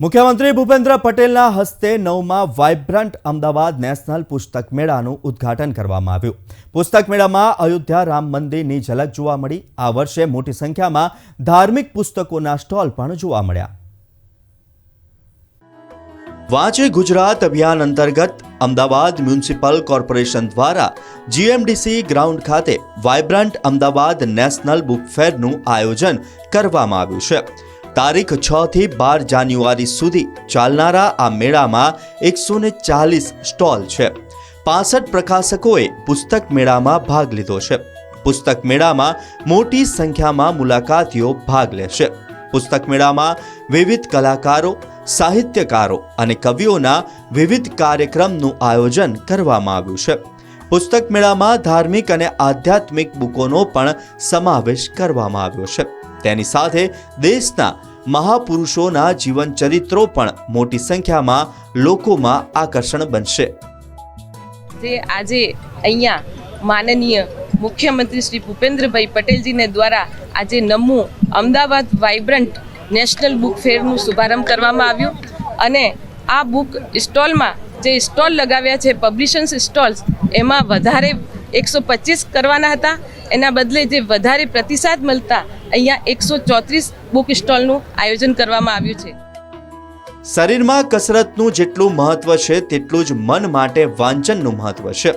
મુખ્યમંત્રી ભૂપેન્દ્ર પટેલના હસ્તે નવમાં વાઇબ્રન્ટ અમદાવાદ નેશનલ પુસ્તક મેળાનું ઉદ્ઘાટન કરવામાં આવ્યું. પુસ્તક મેળામાં અયોધ્યા રામ મંદિરની ઝલક જોવા મળી. આ વર્ષે મોટી સંખ્યામાં ધાર્મિક પુસ્તકોના સ્ટોલ પણ જોવા મળ્યા. વાંચે ગુજરાત અભિયાન અંતર્ગત અમદાવાદ મ્યુનિસિપલ કોર્પોરેશન દ્વારા જીએમડીસી ગ્રાઉન્ડ ખાતે વાઇબ્રન્ટ અમદાવાદ નેશનલ બુક ફેરનું આયોજન કરવામાં આવ્યું છે. તારીખ છ થી બાર જાન્યુઆરી સુધી ચાલનારા આ મેળામાં એકસો ને ચાલીસ સ્ટોલ છે. પાસઠ પ્રકાશકોએ પુસ્તક મેળામાં ભાગ લીધો છે. પુસ્તક મેળામાં મોટી સંખ્યામાં મુલાકાતીઓ ભાગ લેશે. પુસ્તક મેળામાં વિવિધ કલાકારો, સાહિત્યકારો અને કવિઓના વિવિધ કાર્યક્રમનું આયોજન કરવામાં આવ્યું છે. પુસ્તક મેળામાં ધાર્મિક અને આધ્યાત્મિક બુકોનો પણ સમાવેશ કરવામાં આવ્યો છે. તેની સાથે દેશના મહાપુરુષોના જીવન ચરિત્રો પણ મોટી સંખ્યામાં લોકોમાં આકર્ષણ બનશે. જે આજે અહીંયા માનનીય મુખ્યમંત્રી શ્રી ભૂપેન્દ્રભાઈ પટેલજીને દ્વારા આજે નમું અમદાવાદ વાઇબ્રન્ટ નેશનલ બુક ફેરનું શુભારંભ કરવામાં આવ્યું અને આ બુક સ્ટોલમાં જે સ્ટોલ લગાવ્યા છે, પબ્લિશન્સ સ્ટોલ્સ, એમાં વધારે એકસો પચીસ કરવાના હતા. એના બદલે જે વધારે પ્રતિસાદ મળતા અહીંયા એકસો ચોત્રીસ બુક સ્ટોલનું આયોજન કરવામાં આવ્યું છે. શરીરમાં કસરતનું જેટલું મહત્વ છે, તેટલું જ મન માટે વાંચનનું મહત્વ છે.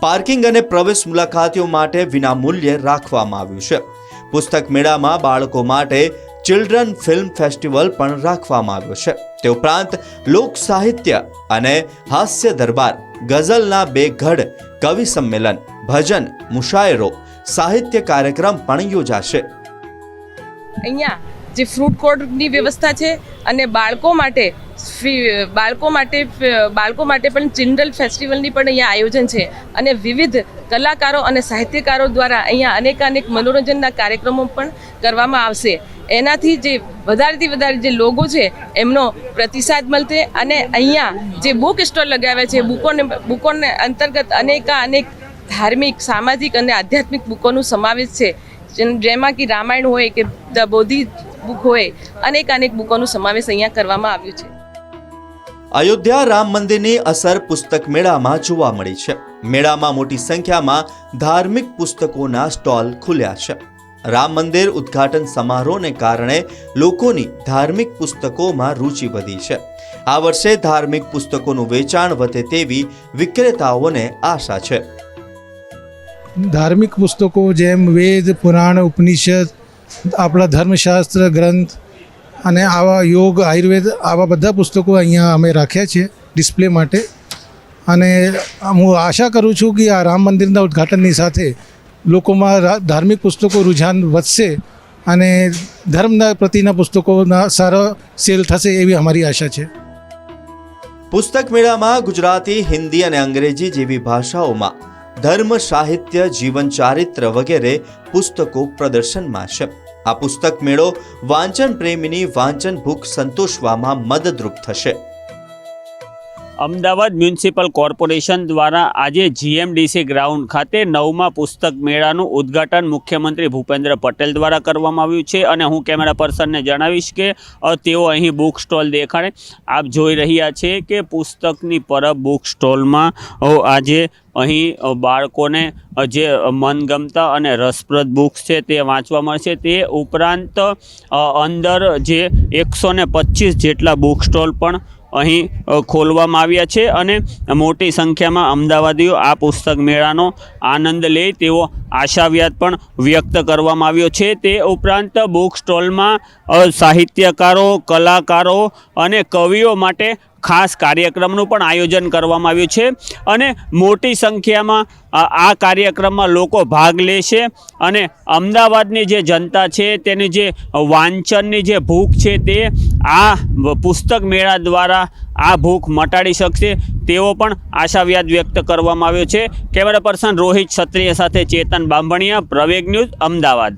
પાર્કિંગ અને પ્રવેશ મુલાકાતીઓ માટે વિનામૂલ્યે રાખવામાં આવ્યું છે. પુસ્તક મેળામાં બાળકો માટે ચિલ્ડ્રન ફિલ્મ ફેસ્ટિવલ પણ રાખવામાં આવ્યો છે. તે ઉપરાંત લોક સાહિત્ય અને હાસ્ય દરબાર, ગઝલના બે ગઢ, કવિ સંમેલન, ભજન, મુશાયરો સાહિત્ય કાર્યક્રમ પણ યોજાશે. અહીંયા જે ફ્રૂટ કોર્ટની વ્યવસ્થા છે અને બાળકો માટે બાળકો માટે બાળકો માટે પણ ચિલ્ડ્રન ફેસ્ટિવલની પણ અહીંયા આયોજન છે. અને વિવિધ કલાકારો અને સાહિત્યકારો દ્વારા અહીંયા અનેકાનેક મનોરંજનના કાર્યક્રમો પણ કરવામાં આવશે. એનાથી જે વધારેથી વધારે જે લોકો છે, એમનો પ્રતિસાદ મળશે અને અહીંયા જે બુક સ્ટોલ લગાવ્યા છે બુકોને બુકોને અંતર્ગત અનેકા અનેક ધાર્મિક, સામાજિક અને આધ્યાત્મિક બુકોનું સમાવેશ છે. જેમાં કે રામાયણ હોય કે ધ બોધિ બુક હોય, અનેક અનેક બુકોનું સમાવેશ અહીંયા કરવામાં આવ્યું છે. અયોધ્યા રામ મંદિરની અસર પુસ્તક મેળામાં જોવા મળી છે. મેળામાં મોટી સંખ્યામાં ધાર્મિક પુસ્તકોના સ્ટોલ ખુલ્યા છે. રામ મંદિર ઉદ્ઘાટન સમારોહને કારણે લોકોની ધાર્મિક પુસ્તકોમાં રુચિ વધી છે. આ વર્ષે ધાર્મિક પુસ્તકોનું વેચાણ વધે તેવી વિક્રેતાઓને આશા છે. ધાર્મિક પુસ્તકો જેમ વેદ, પુરાણ, ઉપનિષદ, આપણા ધર્મશાસ્ત્ર, ગ્રંથ અને આવા યોગ, આયુર્વેદ, આવા બધા પુસ્તકો અહીંયા અમે રાખ્યા છે ડિસ્પ્લે માટે. અને હું આશા કરું છું કે આ રામ મંદિરના ઉદ્ઘાટનની સાથે લોકોમાં ધાર્મિક પુસ્તકો રુઝાન વધશે અને ધર્મના પ્રતિના પુસ્તકોના સારો સેલ થશે એવી અમારી આશા છે. પુસ્તક મેળામાં ગુજરાતી, હિન્દી અને અંગ્રેજી જેવી ભાષાઓમાં ધર્મ, સાહિત્ય, જીવન, ચારિત્ર વગેરે પુસ્તકો પ્રદર્શનમાં છે. આ પુસ્તક મેળો વાંચન પ્રેમીની વાંચન ભૂખ સંતોષવામાં મદદરૂપ થશે. અમદાવાદ મ્યુનિસિપલ કોર્પોરેશન દ્વારા આજે જીએમડીસી ગ્રાઉન્ડ ખાતે નવમા પુસ્તક મેળાનું ઉદ્ઘાટન મુખ્યમંત્રી ભૂપેન્દ્ર પટેલ દ્વારા કરવામાં આવ્યું છે અને હું કેમેરા પર્સનને જણાવીશ કે તેઓ અહીં બુક સ્ટોલ દેખાડે. આપ જોઈ રહ્યા છે કે પુસ્તકની પરબ બુક સ્ટોલમાં આજે અહીં બાળકોને જે મનગમતા અને રસપ્રદ બુક્સ છે તે વાંચવા મળશે. તે ઉપરાંત અંદર જે એકસો ને પચીસ જેટલા બુક સ્ટોલ પણ અહીં ખોલવામાં આવ્યા છે અને મોટી સંખ્યામાં અમદાવાદીઓ આ પુસ્તક મેળાનો આનંદ લે તેવો આશાવ્યાદ પણ વ્યક્ત કરવામાં આવ્યો છે. તે ઉપરાંત, બુક સ્ટોલમાં સાહિત્યકારો, કલાકારો અને કવિઓ માટે ખાસ કાર્યક્રમનું પણ આયોજન કરવામાં આવ્યું છે અને મોટી સંખ્યામાં આ કાર્યક્રમમાં લોકો ભાગ લેશે અને અમદાવાદની જે જનતા છે, તેની જે વાંચનની જે ભૂખ છે તે આ પુસ્તક મેળા દ્વારા આ ભૂખ મટાડી શકશે તેવો પણ આશાવ્યાદ વ્યક્ત કરવામાં આવ્યો છે. કેમેરા પર્સન રોહિત ક્ષત્રિય સાથે ચેતન બાંભણિયા, પ્રવેગ ન્યૂઝ, અમદાવાદ.